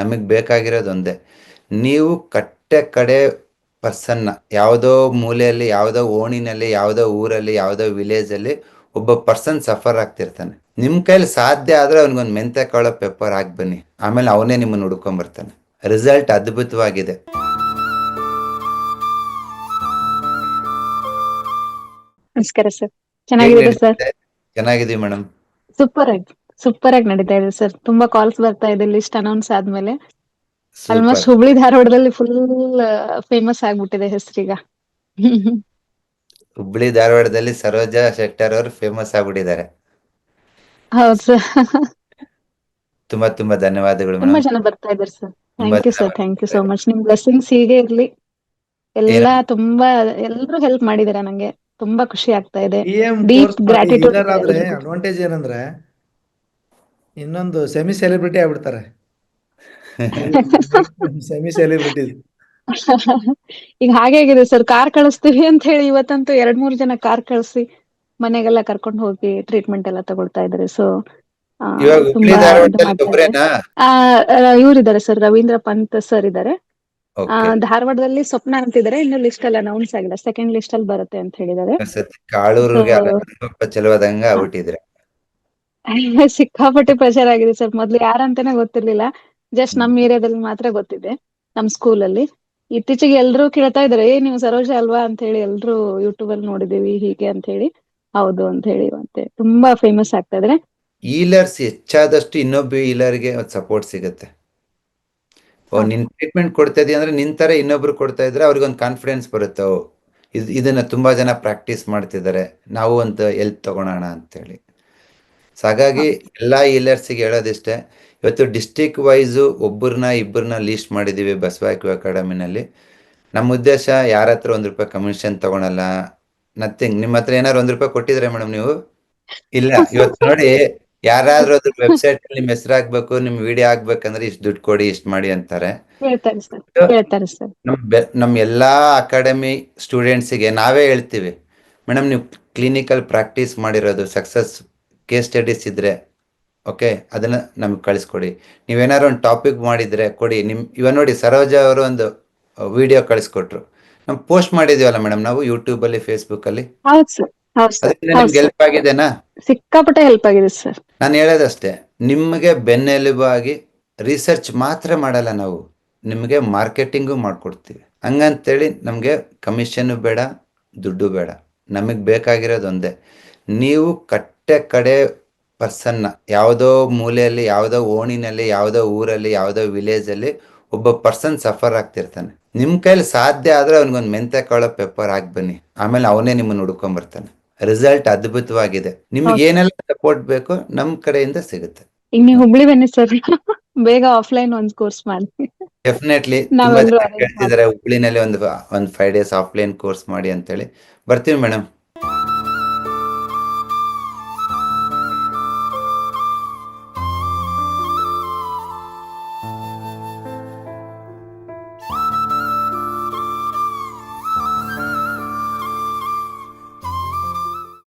ನಮಗೆ ಬೇಕಾಗಿರೋದೊಂದೇ ನೀವು ಕಟ್ಟೆ ಕಡೆ ಪರ್ಸನ್ನ ಯಾವುದೋ ಮೂಲೆಯಲ್ಲಿ ಯಾವುದೋ ಓಣಿನಲ್ಲಿ ಯಾವುದೋ ಊರಲ್ಲಿ ಯಾವುದೋ ವಿಲೇಜಲ್ಲಿ ಒಬ್ಬ ಪರ್ಸನ್ ಸಫರ್ ಆಗ್ತಿರ್ತಾನೆ. ನಿಮ್ಮ ಕೈಲಿ ಸಾಧ್ಯ ಆದ್ರೆ ಅವನಿಗೊಂದು ಮೆಂತೆ ಕಾಳು ಪೆಪ್ಪರ್ ಹಾಕಿ ಬನ್ನಿ. ಆಮೇಲೆ ಅವನೇ ನಿಮ್ಮನ್ನು ಹುಡ್ಕೊಂಬರ್ತಾನೆ. ರಿಸಲ್ಟ್ ಅದ್ಭುತವಾಗಿದೆ. ನಮಸ್ಕಾರ ಸರ್. ಚೆನ್ನಾಗಿದೆ ಸರ್? ಚೆನ್ನಾಗಿದೀವಿ ಮೇಡಮ್. ಸೂಪರ್ ಆಗಿ ಸೂಪರ್ ಆಗಿ ನಡೀತಾ ಇದೆ ಸರ್. ತುಂಬಾ ಕಾಲ್ಸ್ ಬರ್ತಾ ಇದೆ ಲಿಸ್ಟ್ ಅನೌನ್ಸ್ ಆದ್ಮೇಲೆ. ಆಲ್ಮೋಸ್ಟ್ ಹುಬ್ಳಿ ಧಾರವಾಡದಲ್ಲಿ ಫುಲ್ ಫೇಮಸ್ ಆಗ್ಬಿಟ್ಟಿದೆ ಹೆಸರೀಗ. ಹುಬ್ಳಿ ಧಾರವಾಡದಲ್ಲಿ ಸರೋಜಾ ಶೆಟ್ಟರ್ ಅವರು ಫೇಮಸ್ ಆಗ್ಬಿಟ್ಟಿದ್ದಾರೆ. ಹೌದು ಸರ್. ತುಂಬಾ ತುಂಬಾ ಧನ್ಯವಾದಗಳು ತುಂಬಾ ಜನ ಬರ್ತಾ ಇದ್ದಾರೆ sir. Thank you sir thank you so much ನಿಮ್ ಬ್ಲೆಸ್ಸಿಂಗ್ಸ್ ಹೀಗೆ ಇರ್ಲಿ. ಎಲ್ಲಾ ತುಂಬಾ ಎಲ್ರು ಹೆಲ್ಪ್ ಮಾಡಿದಾರೆ ನಂಗೆ. ತುಂಬಾ ಖುಷಿ ಆಗ್ತಾ ಇದೆ. Deep gratitude. ಅಡ್ವಾಂಟೇಜ್ ಏನಂದ್ರೆ ಇನ್ನೊಂದು ಸೆಮಿ ಸೆಲೆಬ್ರಿಟಿ ಆಗ್ಬಿಡ್ತಾರೆ. ಸೆಮಿ ಸೆಲೆಬ್ರಿಟಿ ಈಗ ಹಾಗೆ ಆಗಿದೆ ಸರ್ ಕಾರ್ ಕಳಿಸ್ತೀವಿ ಅಂತ ಹೇಳಿ ಇವತ್ತಂತೂ ಎರಡ್ ಮೂರ್ ಜನ ಕಾರ್ ಕಳಿಸಿ ಮನೆಗೆಲ್ಲ ಕರ್ಕೊಂಡು ಹೋಗಿ ಟ್ರೀಟ್ಮೆಂಟ್ ಎಲ್ಲ ತಗೊಳ್ತಾ ಇದಾರೆ ಸೊ ಇವರಿದ್ದಾರೆ ಸರ್ ರವೀಂದ್ರ ಪಂತ್ ಸರ್ ಇದ್ದಾರೆ. ಧಾರವಾಡದಲ್ಲಿ ಸ್ವಪ್ನ ಅಂತಿದ್ದಾರೆ ಇನ್ನು ಲಿಸ್ಟ್ ಅಲ್ಲಿ ಅನೌನ್ಸ್ ಆಗಿಲ್ಲ. ಸೆಕೆಂಡ್ ಲಿಸ್ಟ್ ಅಲ್ಲಿ ಬರುತ್ತೆ ಅಂತ ಹೇಳಿದ್ದಾರೆ. ಸಿಕ್ಕಾಪಟ್ಟೆ ಪ್ರೆಷರ್ ಆಗಿದೆ ಸರ್ ಮೊದ್ಲು ಯಾರಂತಾನೆ ಗೊತ್ತಿರ್ಲಿಲ್ಲ. ಜಸ್ಟ್ ನಮ್ ಏರಿಯಾದಲ್ಲಿ ಮಾತ್ರ ಗೊತ್ತಿದೆ ನಮ್ ಸ್ಕೂಲ್ ಅಲ್ಲಿ. ಇತ್ತೀಚೆಗೆ ಎಲ್ರು ಕೇಳ್ತಾ ಇದಾರೆ ಏ ನೀವು ಸರೋಜ ಅಲ್ವಾ? ಅಂತ ಹೇಳಿ ಎಲ್ರು ಯೂಟ್ಯೂಬ್ ಅಲ್ಲಿ ನೋಡಿದೀವಿ ಹೀಗೆ ಅಂತ ಹೇಳಿ. ಹೌದು ಅಂತ ಹೇಳಿ ಮತ್ತೆ ತುಂಬಾ ಫೇಮಸ್ ಆಗ್ತಾ ಇದ್ರೆ ಈಲರ್ಸ್ ಹೆಚ್ಚಾದಷ್ಟು ಇನ್ನೊಬ್ಬ ಈಲರ್ಗೆ ಸಪೋರ್ಟ್ ಸಿಗುತ್ತೆ. ಓ ನಿನ್ ಟ್ರೀಟ್ಮೆಂಟ್ ಕೊಡ್ತಾ ಇದೀಯ ಅಂದ್ರೆ ನಿನ್ ತರ ಇನ್ನೊಬ್ರು ಕೊಡ್ತಾ ಇದ್ರೆ ಅವ್ರಿಗೊಂದು ಕಾನ್ಫಿಡೆನ್ಸ್ ಬರುತ್ತೆ? ಇದನ್ನ ತುಂಬಾ ಜನ ಪ್ರಾಕ್ಟೀಸ್ ಮಾಡ್ತಿದ್ದಾರೆ. ನಾವು ಒಂದು ಎಲ್ಪ್ ಅಂತ ಅಂತೇಳಿ ಸೊ ಹಾಗಾಗಿ ಎಲ್ಲ ಈಲರ್ಸಿಗೆ ಹೇಳೋದಿಷ್ಟೇ ಇವತ್ತು ಡಿಸ್ಟಿಕ್ ವೈಸು ಒಬ್ಬರನ್ನ ಇಬ್ಬರನ್ನ ಲೀಸ್ಟ್ ಮಾಡಿದೀವಿ ಬಸವಾಕ್ಯೂ ಅಕಾಡೆಮಿನಲ್ಲಿ ನಮ್ಮ ಉದ್ದೇಶ ಯಾರ ಹತ್ರ ಒಂದ್ ರೂಪಾಯಿ ಕಮಿಷನ್ ತಗೊಳಲ್ಲ ನಥಿಂಗ್ ನಿಮ್ಮ ಹತ್ರ ಏನಾದ್ರು ಒಂದ್ ರೂಪಾಯಿ ಕೊಟ್ಟಿದ್ರೆ ಮೇಡಮ್ ನೀವು? ಇಲ್ಲ ಇವತ್ತು ನೋಡಿ ಯಾರಾದ್ರೂ ಅದ್ರ ವೆಬ್ಸೈಟ್ ಅಲ್ಲಿ ನಿಮ್ ಹೆಸರು ಹಾಕ್ಬೇಕು ನಿಮ್ ವಿಡಿಯೋ ಹಾಕ್ಬೇಕಂದ್ರೆ ಇಷ್ಟು ದುಡ್ಡು ಕೊಡಿ ಇಷ್ಟು ಮಾಡಿ ಅಂತಾರೆ. ನಮ್ ಎಲ್ಲಾ ಅಕಾಡೆಮಿ ಸ್ಟೂಡೆಂಟ್ಸಿಗೆ ನಾವೇ ಹೇಳ್ತೀವಿ. ಮೇಡಮ್ ನೀವು ಕ್ಲಿನಿಕಲ್ ಪ್ರಾಕ್ಟೀಸ್ ಮಾಡಿರೋದು ಸಕ್ಸಸ್ ಕೇಸ್ ಸ್ಟಡೀಸ್ ಇದ್ರೆ ಓಕೆ ಅದನ್ನ ನಮಗೆ ಕಳಿಸ್ಕೊಡಿ. ನೀವೇನಾದ್ರು ಒಂದು ಟಾಪಿಕ್ ಮಾಡಿದ್ರೆ ಕೊಡಿ. ನಿಮ್ ಇವ ನೋಡಿ ಸರೋಜ ಅವರು ಒಂದು ವಿಡಿಯೋ ಕಳಿಸ್ಕೊಟ್ರು. ನಾವು ಪೋಸ್ಟ್ ಮಾಡಿದೀವಲ್ಲ ಮೇಡಮ್ ನಾವು ಯೂಟ್ಯೂಬ್ ಅಲ್ಲಿ ಫೇಸ್ಬುಕ್ ಅಲ್ಲಿ? ನಿಮ್ಗೆ ಹೆಲ್ಪ್ ಆಗಿದೆನಾ? ಸಿಕ್ಕಾಪಟ್ಟೆ ಹೆಲ್ಪ್ ಆಗಿದೆ ಸರ್ ನಾನು ಹೇಳೋದಷ್ಟೇ ನಿಮಗೆ ಬೆನ್ನೆಲುಬಾಗಿ ರಿಸರ್ಚ್ ಮಾತ್ರ ಮಾಡಲ್ಲ ನಾವು. ನಿಮಗೆ ಮಾರ್ಕೆಟಿಂಗು ಮಾಡ್ಕೊಡ್ತೀವಿ. ಹಂಗಂತೇಳಿ ನಮಗೆ ಕಮಿಷನ್ ಬೇಡ ದುಡ್ಡು ಬೇಡ. ನಮಗೆ ಬೇಕಾಗಿರೋದೊಂದೇ ನೀವು ಕಟ್ಟೆ ಕಡೆ ಪರ್ಸನ್ನ. ಯಾವುದೋ ಮೂಲೆಯಲ್ಲಿ ಯಾವುದೋ ಓಣಿನಲ್ಲಿ ಯಾವುದೋ ಊರಲ್ಲಿ ಯಾವುದೋ ವಿಲೇಜಲ್ಲಿ ಒಬ್ಬ ಪರ್ಸನ್ ಸಫರ್ ಆಗ್ತಿರ್ತಾನೆ. ನಿಮ್ಮ ಕೈಲಿ ಸಾಧ್ಯ ಆದ್ರೆ ಅವ್ನಿಗೊಂದು ಮೆಂತೆ ಕಾಳು ಪೇಪರ್ ಹಾಕಿ ಬನ್ನಿ. ಆಮೇಲೆ ಅವನೇ ನಿಮ್ಮನ್ನು ಹುಡ್ಕೊಂಡ್ಬರ್ತಾನೆ ರಿಸಲ್ಟ್ ಅದ್ಭುತವಾಗಿದೆ. ನಿಮ್ಗೆ. ಏನೆಲ್ಲ ಸಪೋರ್ಟ್ ಬೇಕು ನಮ್ ಕಡೆಯಿಂದ ಸಿಗುತ್ತೆ. ಈಗ ನೀವು ಹುಬ್ಳಿ ಬನ್ನಿ ಸರ್. ಬೇಗ ಆಫ್ಲೈನ್ ಒಂದು ಕೋರ್ಸ್ ಮಾಡಿ. ಡೆಫಿನೆಟ್ಲಿ ಹುಬ್ಳಿನಲ್ಲಿ ಒಂದು ಒಂದು ಫೈವ್ ಡೇಸ್ ಆಫ್ಲೈನ್ ಕೋರ್ಸ್ ಮಾಡಿ ಅಂತೇಳಿ. ಬರ್ತೀವಿ ಮೇಡಮ್